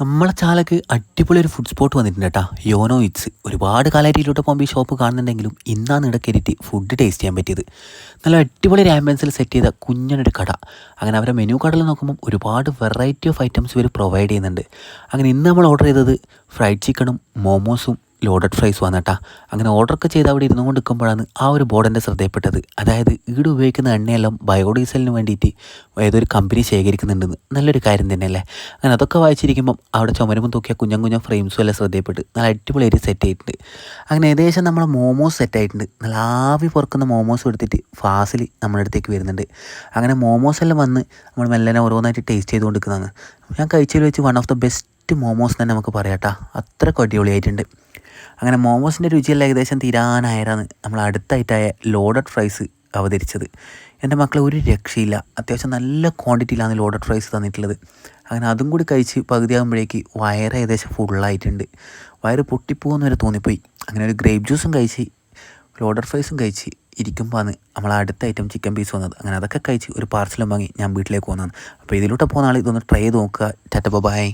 നമ്മളെ ചാലക്ക് അടിപൊളി ഒരു ഫുഡ് സ്പോട്ട് വന്നിട്ടുണ്ട് കേട്ടോ യോനോ ഇറ്റ്സ് ഒരുപാട് കാലമായിട്ട് പോകുമ്പോൾ ഈ ഷോപ്പ് കാണുന്നുണ്ടെങ്കിലും ഇന്നാണ് ഇവിടെ കയറിയിട്ട് ഫുഡ് ടേസ്റ്റ് ചെയ്യാൻ പറ്റിയത്. നല്ല അടിപൊളി ഒരു ആംബുലൻസിൽ സെറ്റ് ചെയ്ത കുഞ്ഞനൊരു കട. അങ്ങനെ അവരെ മെനു കാർഡിൽ നോക്കുമ്പോൾ ഒരുപാട് വെറൈറ്റി ഓഫ് ഐറ്റംസ് ഇവർ പ്രൊവൈഡ് ചെയ്യുന്നുണ്ട്. അങ്ങനെ ഇന്ന് നമ്മൾ ഓർഡർ ചെയ്തത് ഫ്രൈഡ് ചിക്കനും മോമോസും ലോഡഡ് ഫ്രൈസ് വന്നട്ടാ. അങ്ങനെ ഓർഡറൊക്കെ ചെയ്ത് അവിടെ ഇരുന്നു കൊണ്ട് നിൽക്കുമ്പോഴാണ് ആ ഒരു ബോർഡ് എന്റെ ശ്രദ്ധയപ്പെട്ടത്. അതായത് ഈട് ഉപയോഗിക്കുന്ന എണ്ണയെല്ലാം ബയോഡീസലിന് വേണ്ടിയിട്ട് ഏതൊരു കമ്പനി ശേഖരിക്കുന്നുണ്ടെന്ന് നല്ലൊരു കാര്യം തന്നെയല്ലേ? അങ്ങനെ അതൊക്കെ വായിച്ചിരിക്കുമ്പം അവിടെ ചുമരുമ്പം തൂക്കിയ കുഞ്ഞം കുഞ്ഞൻ ഫ്രെയിംസും എല്ലാം ശ്രദ്ധയപ്പെട്ട്. നല്ല അടിപൊളി ഏരിയ സെറ്റ് ആയിട്ടുണ്ട്. അങ്ങനെ ഏകദേശം നമ്മളെ മോമോസ് സെറ്റ് ആയിട്ടുണ്ട്. നല്ല ആവി പുറക്കുന്ന മോമോസ് എടുത്തിട്ട് ഫാസിൽ നമ്മുടെ അടുത്തേക്ക് വരുന്നുണ്ട്. അങ്ങനെ മോമോസ് എല്ലാം വന്ന് നമ്മൾ മെല്ലനെ ഓരോന്നായിട്ട് ടേസ്റ്റ് ചെയ്തുകൊണ്ടിരിക്കുന്നതാണ് ഞാൻ കഴിച്ചതിൽ വെച്ച് one of the best momos തന്നെ നമുക്ക് പറയാം കേട്ടോ അത്രയ്ക്ക് അടിപൊളിയായിട്ടുണ്ട്. അങ്ങനെ മോമോസിന്റെ രുചിയെല്ലാം ഏകദേശം തീരാനായതാണ് നമ്മൾ അടുത്തായിട്ടായ ലോഡഡ് ഫ്രൈസ് അവതരിച്ചത്. എന്റെ മക്കളെ ഒരു രക്ഷയില്ല. അത്യാവശ്യം നല്ല ക്വാണ്ടിറ്റിയിലാണ് ലോഡഡ് ഫ്രൈസ് തന്നിട്ടുള്ളത്. അങ്ങനെ അതും കൂടി കഴിച്ച് പകുതിയാകുമ്പോഴേക്ക് വയറ് ഏകദേശം ഫുള്ളായിട്ടുണ്ട്. വയറ് പൊട്ടിപ്പോകുന്ന വരെ തോന്നിപ്പോയി. അങ്ങനെ ഒരു ഗ്രേപ്പ് ജ്യൂസും കഴിച്ച് ലോഡഡ് ഫ്രൈസും കഴിച്ച് ഇരിക്കുമ്പോഴാണ് നമ്മൾ അടുത്ത ഐറ്റം ചിക്കൻ പീസ് വന്നത്. അങ്ങനെ അതൊക്കെ കഴിച്ച് ഒരു പാർസലും വാങ്ങി ഞാൻ വീട്ടിലേക്ക് പോകുന്നതാണ് അപ്പോൾ ഇതിലൂടെ പോകുന്ന ആൾ ഇതൊന്ന് ട്രൈ ചെയ്ത് നോക്കുക. ടാറ്റ ബൈ